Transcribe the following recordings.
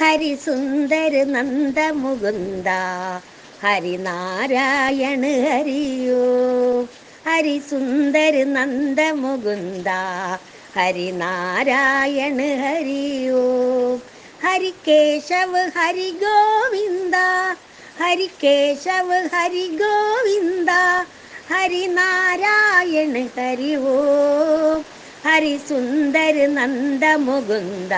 ഹരിസുന്ദര നന്ദമുകുന്ദ. ഹരിനാരായണ ഹരിയോ. ഹരിസുന്ദര നന്ദമുകുന്ദ. ഹരിനാരായണ ഹരിയോ. ഹരികേശവ ഹരി ഗോവിന്ദ ഹരികേശവ ഹരി ഗോവിന്ദ ഹരിനാരായണ ഹരി ഓം ഹരിസുന്ദര നന്ദമുകുന്ദ.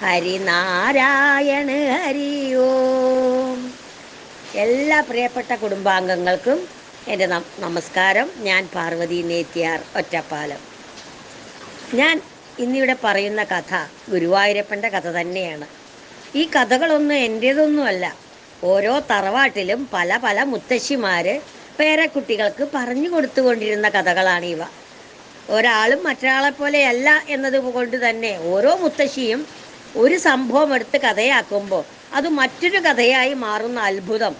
ഹരിനാരായണ ഹരി ഓം എല്ലാ പ്രിയപ്പെട്ട കുടുംബാംഗങ്ങൾക്കും എന്റെ നമസ്കാരം. ഞാൻ പാർവതി നേത്തിയാർ ഒറ്റപ്പാലം. ഞാൻ ഇന്നിവിടെ പറയുന്ന കഥ ഗുരുവായൂരപ്പന്റെ കഥ തന്നെയാണ്. ഈ കഥകളൊന്നും എന്റേതൊന്നുമല്ല. ഓരോ തറവാട്ടിലും പല പല മുത്തശ്ശിമാർ പേരക്കുട്ടികൾക്ക് പറഞ്ഞു കൊടുത്തുകൊണ്ടിരുന്ന കഥകളാണ് ഇവ ഒരാളും മറ്റൊരാളെ പോലെയല്ല എന്നത് കൊണ്ട് തന്നെ ഓരോ മുത്തശ്ശിയും ഒരു സംഭവം എടുത്ത് കഥയാക്കുമ്പോൾ അത് മറ്റൊരു കഥയായി മാറുന്ന അത്ഭുതം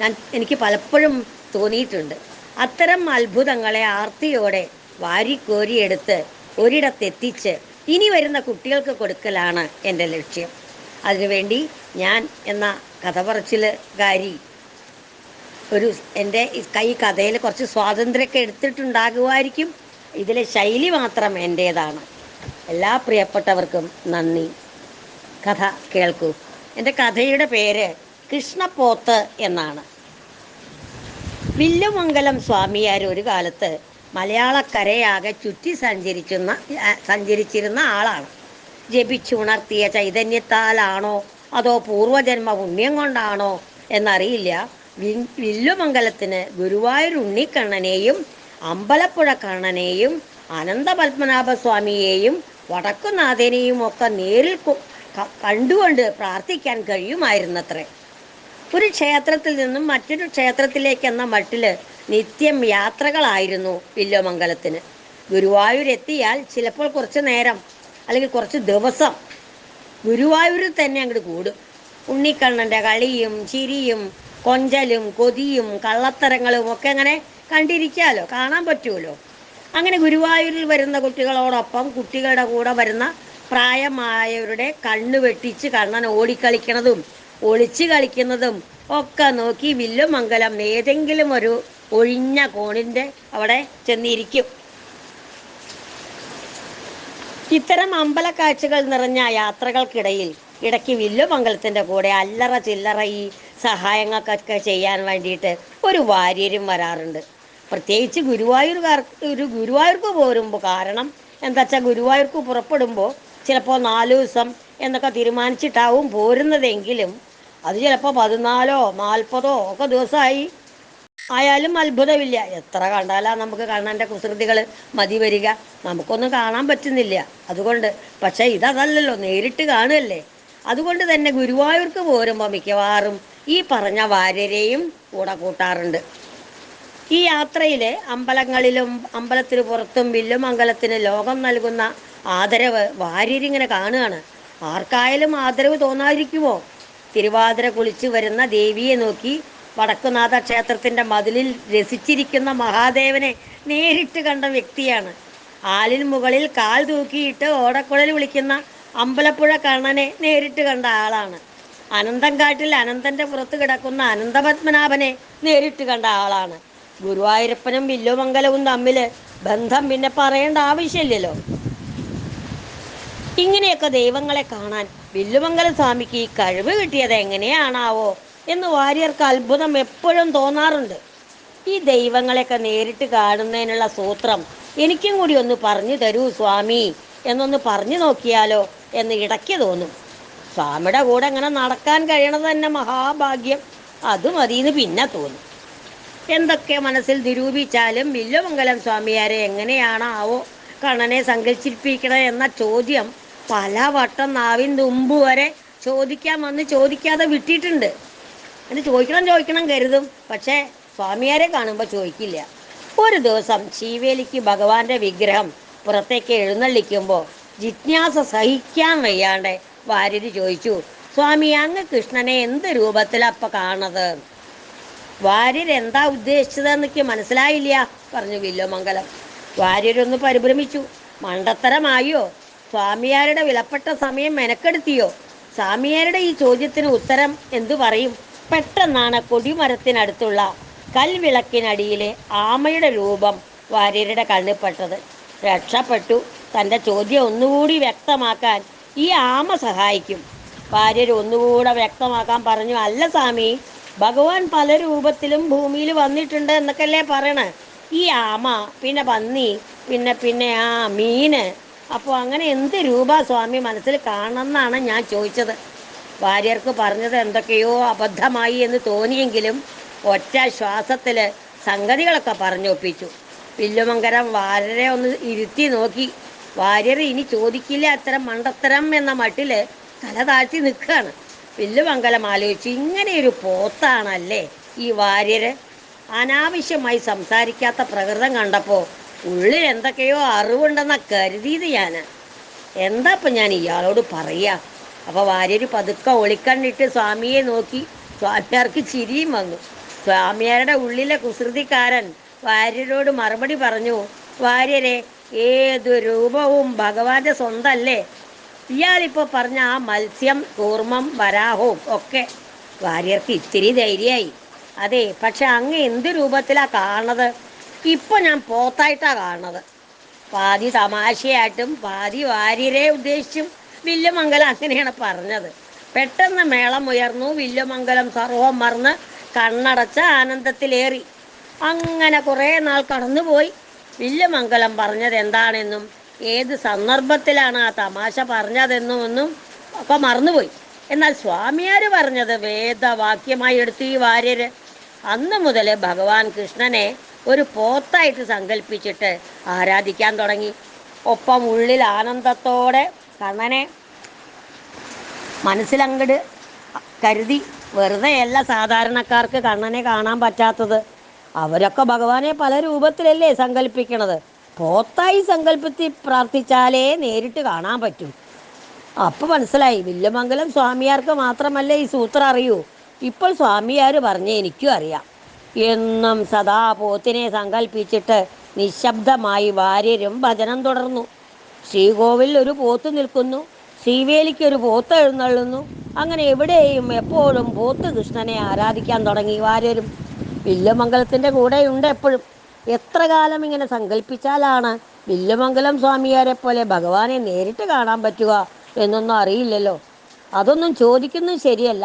ഞാൻ എനിക്ക് പലപ്പോഴും തോന്നിയിട്ടുണ്ട്. അത്തരം അത്ഭുതങ്ങളെ ആർത്തിയോടെ വാരിക്കോരിയെടുത്ത് ഒരിടത്തെത്തിച്ച് ഇനി വരുന്ന കുട്ടികൾക്ക് കൊടുക്കലാണ് എന്റെ ലക്ഷ്യം. അതിനുവേണ്ടി ഞാൻ എന്ന കഥ പറച്ചിലുകാരി ഒരു എന്റെ കൈ കഥയിൽ കുറച്ച് സ്വാതന്ത്ര്യമൊക്കെ എടുത്തിട്ടുണ്ടാകുമായിരിക്കും. ഇതിലെ ശൈലി മാത്രം എന്റേതാണ്. എല്ലാ പ്രിയപ്പെട്ടവർക്കും നന്ദി. കഥ കേൾക്കൂ. എന്റെ കഥയുടെ പേര് കൃഷ്ണപ്പോത്ത് എന്നാണ്. വില്ലുമംഗലം സ്വാമിയാർ ഒരു കാലത്ത് മലയാളക്കരയാകെ ചുറ്റി സഞ്ചരിക്കുന്ന സഞ്ചരിച്ചിരുന്ന ആളാണ്. ജപിച്ചുണർത്തിയ ചൈതന്യത്താലാണോ അതോ പൂർവജന്മ പുണ്യം കൊണ്ടാണോ എന്നറിയില്ല. വില്ലുമംഗലത്തിന് ഗുരുവായൂർ ഉണ്ണിക്കണ്ണനെയും അമ്പലപ്പുഴ കണ്ണനെയും അനന്തപത്മനാഭസ്വാമിയെയും വടക്കുനാഥനെയും ഒക്കെ നേരിൽ കണ്ടുകൊണ്ട് പ്രാർത്ഥിക്കാൻ കഴിയുമായിരുന്നത്രേ. ഒരു ക്ഷേത്രത്തിൽ നിന്നും മറ്റൊരു ക്ഷേത്രത്തിലേക്ക് എന്ന മട്ടിൽ നിത്യം യാത്രകളായിരുന്നു വില്ലോമംഗലത്തിന്. ഗുരുവായൂർ എത്തിയാൽ ചിലപ്പോൾ കുറച്ച് നേരം അല്ലെങ്കിൽ കുറച്ച് ദിവസം ഗുരുവായൂരിൽ തന്നെ അങ്ങോട്ട് കൂടും. ഉണ്ണിക്കണ്ണന്റെ കളിയും ചിരിയും കൊഞ്ചലും കൊതിയും കള്ളത്തരങ്ങളും ഒക്കെ അങ്ങനെ കണ്ടിരിക്കാമല്ലോ കാണാൻ പറ്റുമല്ലോ അങ്ങനെ ഗുരുവായൂരിൽ വരുന്ന കുട്ടികളോടൊപ്പം കുട്ടികളുടെ കൂടെ വരുന്ന പ്രായമായവരുടെ കണ്ണ് വെട്ടിച്ച് കണ്ണൻ ഓടിക്കളിക്കണതും ഒളിച്ച് കളിക്കുന്നതും ഒക്കെ നോക്കി വില്ലുമംഗലം ഏതെങ്കിലും ഒരു ഒഴിഞ്ഞ കോണിന്റെ അവിടെ ചെന്നിരിക്കും. ഇത്തരം അമ്പലക്കാഴ്ചകൾ നിറഞ്ഞ യാത്രകൾക്കിടയിൽ ഇടയ്ക്ക് വില്ലുമംഗലത്തിന്റെ കൂടെ അല്ലറ ചില്ലറ ഈ സഹായങ്ങൾക്കൊക്കെ ചെയ്യാൻ വേണ്ടിയിട്ട് ഒരു വാര്യരും വരാറുണ്ട്. പ്രത്യേകിച്ച് ഗുരുവായൂർക്കാർക്ക് ഒരു ഗുരുവായൂർക്ക് പോരുമ്പോൾ കാരണം എന്താ വെച്ചാൽ ഗുരുവായൂർക്ക് പുറപ്പെടുമ്പോൾ ചിലപ്പോൾ നാല് ദിവസം എന്നൊക്കെ തീരുമാനിച്ചിട്ടാവും പോരുന്നതെങ്കിലും അത് ചിലപ്പോൾ പതിനാലോ നാൽപ്പതോ ഒക്കെ ദിവസമായി. ആയാലും അത്ഭുതമില്ല. എത്ര കണ്ടാലാ നമുക്ക് കണ്ണന്റെ കുസൃതികൾ മതി വരിക. നമുക്കൊന്നും കാണാൻ പറ്റുന്നില്ല. അതുകൊണ്ട് പക്ഷേ ഇതല്ലല്ലോ നേരിട്ട് കാണുകയല്ലേ. അതുകൊണ്ട് തന്നെ ഗുരുവായൂർക്ക് പോരുമ്പോൾ മിക്കവാറും ഈ പറഞ്ഞ വാര്യരെയും കൂടെ കൂട്ടാറുണ്ട്. ഈ യാത്രയിൽ അമ്പലങ്ങളിലും അമ്പലത്തിന് പുറത്തും വില്ലുമംഗലത്തിന് ലോകം നൽകുന്ന ആദരവ് വാര്യരിങ്ങനെ കാണുകയാണ്. ആർക്കായാലും ആദരവ് തോന്നാതിരിക്കുമോ? തിരുവാതിര കുളിച്ചു വരുന്ന ദേവിയെ നോക്കി വടക്കുനാഥ ക്ഷേത്രത്തിന്റെ മതിലിൽ രസിച്ചിരിക്കുന്ന മഹാദേവനെ നേരിട്ട് കണ്ട വ്യക്തിയാണ്. ആലിൻ മുകളിൽ കാൽ തൂക്കിയിട്ട് ഓടക്കുഴൽ വിളിക്കുന്ന അമ്പലപ്പുഴ കണ്ണനെ നേരിട്ട് കണ്ട ആളാണ്. അനന്തൻകാട്ടിൽ അനന്തന്റെ പുറത്ത് കിടക്കുന്ന അനന്തപത്മനാഭനെ നേരിട്ട് കണ്ട ആളാണ്. ഗുരുവായൂരപ്പനും വില്ലുമംഗലവും തമ്മിൽ ബന്ധം പിന്നെ പറയേണ്ട ആവശ്യമില്ലല്ലോ. ഇങ്ങനെയൊക്കെ ദൈവങ്ങളെ കാണാൻ വില്ലുമംഗല സ്വാമിക്ക് ഈ കഴിവ് കിട്ടിയത് എങ്ങനെയാണാവോ എന്ന് വാര്യർക്ക് അത്ഭുതം എപ്പോഴും തോന്നാറുണ്ട്. ഈ ദൈവങ്ങളെയൊക്കെ നേരിട്ട് കാണുന്നതിനുള്ള സൂത്രം എനിക്കും കൂടി ഒന്ന് പറഞ്ഞു തരൂ സ്വാമി. എന്നൊന്ന് പറഞ്ഞു നോക്കിയാലോ എന്ന് ഇടയ്ക്ക് തോന്നും. സ്വാമിയുടെ കൂടെ അങ്ങനെ നടക്കാൻ കഴിയണത് തന്നെ മഹാഭാഗ്യം. അത് മതിയെന്ന് പിന്നെ തോന്നും. എന്തൊക്കെ മനസ്സിൽ നിരൂപിച്ചാലും വില്ലുമംഗലം സ്വാമിയാരെ എങ്ങനെയാണാവോ കണ്ണനെ സങ്കല്പിച്ചിരിക്കണത് എന്ന ചോദ്യം പല വട്ടം നാവിൻ തുമ്പ് വരെ ചോദിക്കാൻ വന്ന് ചോദിക്കാതെ വിട്ടിട്ടുണ്ട്. എന്നിട്ട് ചോദിക്കണം ചോദിക്കണം കരുതും. പക്ഷേ സ്വാമിയാരെ കാണുമ്പോൾ ചോദിക്കില്ല. ഒരു ദിവസം ശീവേലിക്ക് ഭഗവാന്റെ വിഗ്രഹം പുറത്തേക്ക് എഴുന്നള്ളിക്കുമ്പോൾ ജിജ്ഞാസ സഹിക്കാൻ വയ്യാണ്ട് വാര്യര് ചോദിച്ചു സ്വാമി അങ്ങ് കൃഷ്ണനെ എന്ത് രൂപത്തിലപ്പ കാണത്? വാര്യർ എന്താ ഉദ്ദേശിച്ചതെന്നൊക്കെ മനസ്സിലായില്ല പറഞ്ഞു വില്ലോമംഗലം വാര്യരൊന്ന് പരിഭ്രമിച്ചു. മണ്ടത്തരമായോ? സ്വാമിയാരുടെ വിലപ്പെട്ട സമയം മെനക്കെടുത്തിയോ? സ്വാമിയാരുടെ ഈ ചോദ്യത്തിന് ഉത്തരം എന്തു പറയും? പെട്ടെന്നാണ് കൊടിമരത്തിനടുത്തുള്ള കൽവിളക്കിനടിയിലെ ആമയുടെ രൂപം വാര്യരുടെ കണ്ണിൽപ്പെട്ടത് രക്ഷപ്പെട്ടു. തന്റെ ചോദ്യം ഒന്നുകൂടി വ്യക്തമാക്കാൻ ഈ ആമ സഹായിക്കും. വാര്യർ ഒന്നുകൂടെ വ്യക്തമാക്കാൻ പറഞ്ഞു അല്ല സ്വാമി ഭഗവാൻ പല രൂപത്തിലും ഭൂമിയിൽ വന്നിട്ടുണ്ട് എന്നൊക്കെയല്ലേ പറയണേ? ഈ ആമ പിന്നെ പന്നി പിന്നെ പിന്നെ ആ മീന് അപ്പോൾ അങ്ങനെ എന്ത് രൂപ സ്വാമി മനസ്സിൽ കാണണമെന്നാണ് ഞാൻ ചോദിച്ചത്. ഭാര്യർക്ക് പറഞ്ഞത് എന്തൊക്കെയോ അബദ്ധമായി എന്ന് തോന്നിയെങ്കിലും ഒറ്റ ശ്വാസത്തിൽ സംഗതികളൊക്കെ പറഞ്ഞൊപ്പിച്ചു. വില്ലുമങ്കരം വാര്യരെ ഒന്ന് ഇരുത്തി നോക്കി. വാര്യർ ഇനി ചോദിക്കില്ല അത്തരം മണ്ടത്തരം എന്ന മട്ടിൽ തല താഴ്ത്തി നിൽക്കുകയാണ്. വില്ലുമംഗലം ആലോചിച്ചു ഇങ്ങനെയൊരു പോത്താണല്ലേ ഈ വാര്യര്? അനാവശ്യമായി സംസാരിക്കാത്ത പ്രകൃതം കണ്ടപ്പോൾ ഉള്ളിൽ എന്തൊക്കെയോ അറിവുണ്ടെന്ന കരുതിയത് ഞാൻ എന്താ ഇപ്പം ഞാൻ ഇയാളോട് പറയാ? അപ്പോൾ വാര്യര് പതുക്കെ ഒളിക്കണ്ടിട്ട് സ്വാമിയെ നോക്കി. സ്വാമിയാർക്ക് ചിരിയും വന്നു. സ്വാമിയാരുടെ ഉള്ളിലെ കുസൃതിക്കാരൻ വാര്യരോട് മറുപടി പറഞ്ഞു വാര്യരെ ഏതു രൂപവും ഭഗവാന്റെ സ്വന്തല്ലേ? ഇയാളിപ്പോൾ പറഞ്ഞ ആ മത്സ്യം കൂർമ്മം വരാഹവും ഒക്കെ വാര്യർക്ക് ഇത്തിരി ധൈര്യമായി. അതെ പക്ഷെ അങ്ങ് എന്ത് രൂപത്തിലാ കാണുന്നത് ഇപ്പൊ ഞാൻ പോത്തായിട്ടാ കാണുന്നത്. പാതി തമാശയായിട്ടും പാതി വാര്യരെ ഉദ്ദേശിച്ചും വില്ലുമംഗലം അങ്ങനെയാണ് പറഞ്ഞത്. പെട്ടെന്ന് മേളം ഉയർന്നു വില്ലുമംഗലം സർവം മറന്ന് കണ്ണടച്ച ആനന്ദത്തിലേറി. അങ്ങനെ കുറേ നാൾ കടന്നുപോയി. വില്ലുമംഗലം പറഞ്ഞത് എന്താണെന്നും ഏത് സന്ദർഭത്തിലാണ് ആ തമാശ പറഞ്ഞതെന്നും ഒന്നും ഒക്കെ മറന്നുപോയി. എന്നാൽ സ്വാമിയാർ പറഞ്ഞത് വേദവാക്യമായി എടുത്തു ഈ വാര്യര്. അന്ന് മുതൽ ഭഗവാൻ കൃഷ്ണനെ ഒരു പോത്തായിട്ട് സങ്കല്പിച്ചിട്ട് ആരാധിക്കാൻ തുടങ്ങി. ഒപ്പം ഉള്ളിൽ ആനന്ദത്തോടെ കണ്ണനെ മനസ്സിലങ്ങട് കരുതി വെറുതെയല്ല സാധാരണക്കാർക്ക് കണ്ണനെ കാണാൻ പറ്റാത്തത്. അവരൊക്കെ ഭഗവാനെ പല രൂപത്തിലല്ലേ സങ്കല്പിക്കണത് പോത്തായി സങ്കല്പത്തിൽ പ്രാർത്ഥിച്ചാലേ നേരിട്ട് കാണാൻ പറ്റൂ. അപ്പോൾ മനസ്സിലായി വില്യമംഗലം സ്വാമിയാർക്ക് മാത്രമല്ല ഈ സൂത്രം അറിയൂ? ഇപ്പോൾ സ്വാമിയാർ പറഞ്ഞേ എനിക്കും അറിയാം. എന്നും സദാ പോത്തിനെ സങ്കല്പിച്ചിട്ട് നിശബ്ദമായി വാര്യരും ഭജനം തുടർന്നു. ശ്രീകോവിൽ ഒരു പോത്ത് നിൽക്കുന്നു. ശ്രീവേലിക്കൊരു പോത്ത് എഴുന്നള്ളുന്നു. അങ്ങനെ എവിടെയും എപ്പോഴും പോത്ത് കൃഷ്ണനെ ആരാധിക്കാൻ തുടങ്ങി വാര്യരും. വില്ലുമംഗലത്തിന്റെ കൂടെയുണ്ട് എപ്പോഴും. എത്ര കാലം ഇങ്ങനെ സങ്കല്പിച്ചാലാണ് വില്ലുമംഗലം സ്വാമിയാരെ പോലെ ഭഗവാനെ നേരിട്ട് കാണാൻ പറ്റുക എന്നൊന്നും അറിയില്ലല്ലോ. അതൊന്നും ചോദിക്കുന്നത് ശരിയല്ല.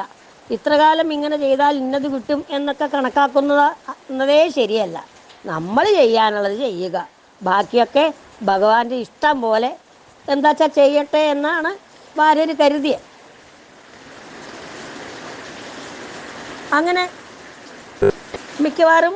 ഇത്ര കാലം ഇങ്ങനെ ചെയ്താൽ ഇന്നത് കിട്ടും എന്നൊക്കെ കണക്കാക്കുന്നത് എന്നതേ ശരിയല്ല. നമ്മൾ ചെയ്യാനുള്ളത് ചെയ്യുക. ബാക്കിയൊക്കെ ഭഗവാന്റെ ഇഷ്ടം പോലെ എന്താ വെച്ചാൽ ചെയ്യട്ടെ എന്നാണ് ഭാര്യര് കരുതിയ. അങ്ങനെ മിക്കവാറും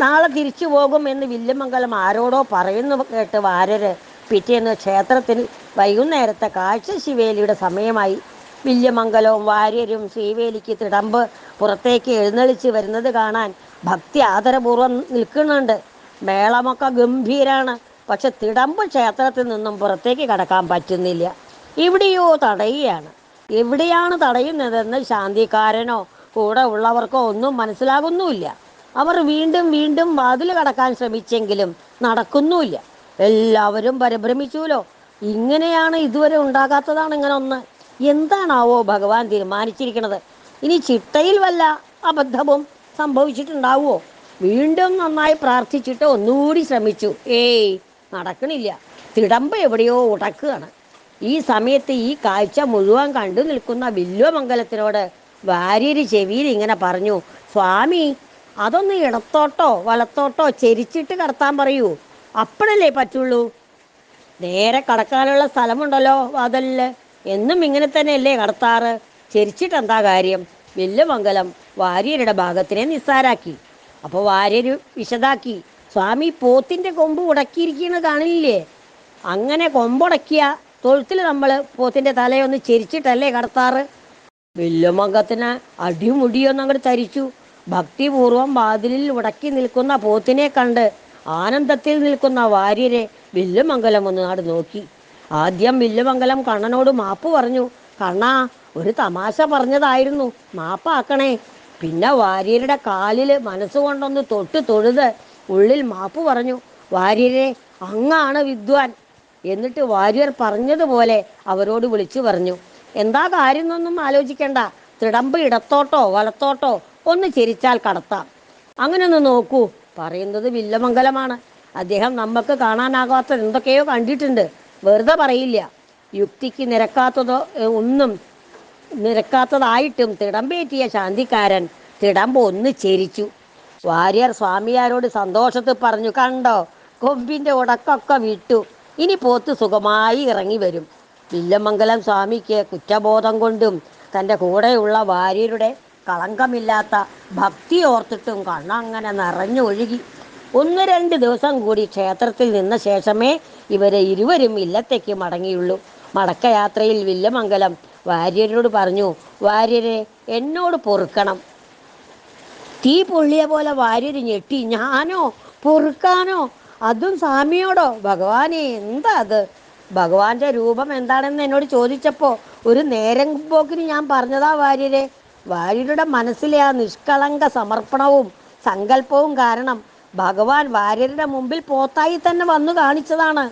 നാളെ തിരിച്ചു പോകും എന്ന് വില്യമംഗലം ആരോടോ പറയുന്നു കേട്ട് വാര്യര് പിറ്റേന്ന് ക്ഷേത്രത്തിൽ വൈകുന്നേരത്തെ കാഴ്ച ശിവേലിയുടെ സമയമായി വില്യമംഗലവും വാര്യരും ശ്രീവേലിക്ക് തിടമ്പ് പുറത്തേക്ക് എഴുന്നള്ളിച്ച് വരുന്നത് കാണാൻ ഭക്തി ആദരപൂർവം നിൽക്കുന്നുണ്ട്. മേളമൊക്കെ ഗംഭീരാണ്. പക്ഷെ തിടമ്പ് ക്ഷേത്രത്തിൽ നിന്നും പുറത്തേക്ക് കടക്കാൻ പറ്റുന്നില്ല. ഇവിടെയോ തടയുകയാണ്. എവിടെയാണ് തടയുന്നതെന്ന് ശാന്തിക്കാരനോ കൂടെ ഉള്ളവർക്കോ ഒന്നും മനസ്സിലാകുന്നുമില്ല. അവർ വീണ്ടും വീണ്ടും വാതിൽ കടക്കാൻ ശ്രമിച്ചെങ്കിലും നടക്കുന്നുമില്ല. എല്ലാവരും പരിഭ്രമിച്ചുല്ലോ ഇങ്ങനെയാണ് ഇതുവരെ ഉണ്ടാകാത്തതാണ് ഇങ്ങനെ ഒന്ന് എന്താണാവോ ഭഗവാൻ തീരുമാനിച്ചിരിക്കുന്നത് ഇനി ചിട്ടയിൽ വല്ല അബദ്ധവും സംഭവിച്ചിട്ടുണ്ടാവുമോ? വീണ്ടും നന്നായി പ്രാർത്ഥിച്ചിട്ട് ഒന്നുകൂടി ശ്രമിച്ചു. ഏയ് നടക്കണില്ല. തിടമ്പ എവിടെയോ ഉടക്കുകയാണ്. ഈ സമയത്ത് ഈ കാഴ്ച മുഴുവൻ കണ്ടു നിൽക്കുന്ന വില്വമംഗലത്തിനോട് വാര്യര് ചെവിയിൽ ഇങ്ങനെ പറഞ്ഞു സ്വാമി അതൊന്ന് ഇടത്തോട്ടോ വലത്തോട്ടോ ചെരിച്ചിട്ട് കടത്താൻ പറയൂ. അപ്പോഴല്ലേ പറ്റുള്ളൂ? നേരെ കടക്കാനുള്ള സ്ഥലമുണ്ടല്ലോ വാതിലിൽ. എന്നും ഇങ്ങനെ തന്നെയല്ലേ കടത്താറ്? ചിരിച്ചിട്ടെന്താ കാര്യം? വില്ലുമംഗലം വാര്യരുടെ ഭാഗത്തിനെ നിസ്സാരാക്കി. അപ്പോൾ വാര്യര് വിശദാക്കി. സ്വാമി പോത്തിന്റെ കൊമ്പ് ഉടക്കിയിരിക്കുന്നത് കാണില്ലേ? അങ്ങനെ കൊമ്പുടക്കിയ തൊഴുത്തിൽ നമ്മൾ പോത്തിന്റെ തലയൊന്ന് ചെരിച്ചിട്ടല്ലേ കടത്താറ്? വില്ലുമംഗത്തിന് അടിമുടിയൊന്നും അങ്ങോട്ട് തരിച്ചു ഭക്തിപൂർവം വാതിലിൽ ഉടക്കി നിൽക്കുന്ന പോത്തിനെ കണ്ട് ആനന്ദത്തിൽ നിൽക്കുന്ന വാര്യരെ വില്ലുമംഗലം ഒന്ന് നാട് നോക്കി. ആദ്യം വില്ലുമംഗലം കണ്ണനോട് മാപ്പ് പറഞ്ഞു. കണ്ണാ ഒരു തമാശ പറഞ്ഞതായിരുന്നു. മാപ്പാക്കണേ. പിന്നെ വാര്യരുടെ കാലിൽ മനസ്സുകൊണ്ടൊന്ന് തൊട്ട് തൊഴുത് ഉള്ളിൽ മാപ്പ് പറഞ്ഞു. വാര്യരെ അങ്ങാണ് വിദ്വാൻ. എന്നിട്ട് വാര്യർ പറഞ്ഞതുപോലെ അവരോട് വിളിച്ചു പറഞ്ഞു. എന്താ കാര്യം എന്നൊന്നും ആലോചിക്കണ്ട. തിടമ്പ് ഇടത്തോട്ടോ വലത്തോട്ടോ ഒന്ന് ചിരിച്ചാൽ കടത്താം. അങ്ങനെ ഒന്ന് നോക്കൂ. പറയുന്നത് വില്ലമംഗലമാണ്. അദ്ദേഹം നമുക്ക് കാണാനാകാത്ത എന്തൊക്കെയോ കണ്ടിട്ടുണ്ട്. വെറുതെ പറയില്ല. യുക്തിക്ക് നിരക്കാത്തതോ ഒന്നും നിരക്കാത്തതായിട്ടും തിടമ്പേറ്റിയ ശാന്തിക്കാരൻ തിടമ്പ് ഒന്ന് ചെരിച്ചു. വാര്യർ സ്വാമിയാരോട് സന്തോഷത്തിൽ പറഞ്ഞു കണ്ടോ കൊമ്പിന്റെ ഉടക്കൊക്കെ വിട്ടു. ഇനി പോത്ത് സുഖമായി ഇറങ്ങി വരും. വില്ലമംഗലം സ്വാമിക്ക് കുറ്റബോധം കൊണ്ടും തന്റെ കൂടെയുള്ള വാര്യരുടെ കളങ്കമില്ലാത്ത ഭക്തി ഓർത്തിട്ടും കണ്ണങ്ങനെ നിറഞ്ഞൊഴുകി. ഒന്ന് രണ്ട് ദിവസം കൂടി ക്ഷേത്രത്തിൽ നിന്ന ശേഷമേ ഇവരെ ഇരുവരും ഇല്ലത്തേക്ക് മടങ്ങിയുള്ളൂ. മടക്കയാത്രയിൽ വില്ലമംഗലം വാര്യരോട് പറഞ്ഞു വാര്യരെ എന്നോട് പൊറുക്കണം. തീ പൊള്ളിയ പോലെ വാര്യര് ഞെട്ടി ഞാനോ? പൊറുക്കാനോ? അതും സ്വാമിയോടോ? ഭഗവാനെ എന്താ അത്? ഭഗവാന്റെ രൂപം എന്താണെന്ന് എന്നോട് ചോദിച്ചപ്പോൾ ഒരു നേരം പോക്കിന് ഞാൻ പറഞ്ഞതാ വാര്യരെ. വാര്യരുടെ മനസ്സിലെ ആ നിഷ്കളങ്ക സമർപ്പണവും സങ്കല്പവും കാരണം ഭഗവാൻ വാര്യരുടെ മുമ്പിൽ പോത്തായി തന്നെ വന്നു കാണിച്ചതാണ്.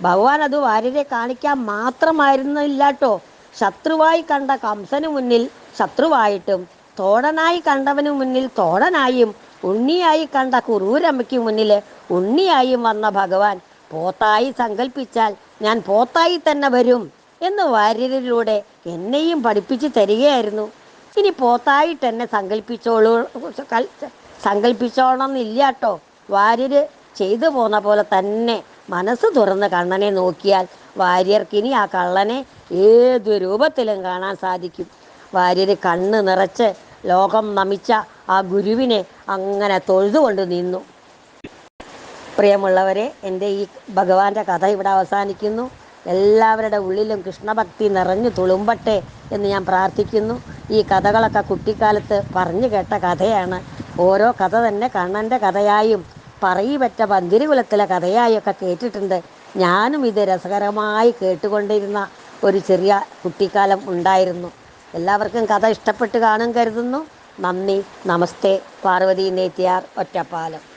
ഭഗവാൻ അത് വാര്യരെ കാണിക്കാൻ മാത്രമായിരുന്നില്ലാട്ടോ. ശത്രുവായി കണ്ട കംസന് മുന്നിൽ ശത്രുവായിട്ടും തോടനായി കണ്ടവന് മുന്നിൽ തോടനായും ഉണ്ണിയായി കണ്ട കുറൂരമ്മയ്ക്ക് മുന്നിൽ ഉണ്ണിയായും വന്ന ഭഗവാൻ പോത്തായി സങ്കല്പിച്ചാൽ ഞാൻ പോത്തായി തന്നെ വരും എന്ന് വാര്യരിലൂടെ എന്നെയും പഠിപ്പിച്ചു തരികയായിരുന്നു. ഇനി പോത്തായിട്ട് എന്നെ സങ്കല്പിച്ചോളൂ സങ്കല്പിച്ചോളണമെന്നില്ല കേട്ടോ വാര്യര് ചെയ്തു പോന്ന പോലെ തന്നെ മനസ്സ് തുറന്ന് കണ്ണനെ നോക്കിയാൽ വാര്യർക്കിനി ആ കള്ളനെ ഏത് രൂപത്തിലും കാണാൻ സാധിക്കും. വാര്യര് കണ്ണ് നിറച്ച് ലോകം നമിച്ച ആ ഗുരുവിനെ അങ്ങനെ തൊഴുതുകൊണ്ട് നിന്നു. പ്രിയമുള്ളവരെ എന്റെ ഈ ഭഗവാന്റെ കഥ ഇവിടെ അവസാനിക്കുന്നു. എല്ലാവരുടെ ഉള്ളിലും കൃഷ്ണഭക്തി നിറഞ്ഞു തുളുമ്പട്ടെ എന്ന് ഞാൻ പ്രാർത്ഥിക്കുന്നു. ഈ കഥകളൊക്കെ കുട്ടിക്കാലത്ത് പറഞ്ഞു കേട്ട കഥയാണ്. ഓരോ കഥ തന്നെ കണ്ണന്റെ കഥയായും പറയിപറ്റ പന്തിരികുലത്തിലെ കഥയായൊക്കെ കേട്ടിട്ടുണ്ട്. ഞാനും ഇത് രസകരമായി കേട്ടുകൊണ്ടിരുന്ന ഒരു ചെറിയ കുട്ടിക്കാലം ഉണ്ടായിരുന്നു. എല്ലാവർക്കും കഥ ഇഷ്ടപ്പെട്ട് കാണും കരുതുന്നു. നന്ദി. നമസ്തേ. പാർവതി നേത്തിയാർ ഒറ്റപ്പാലം.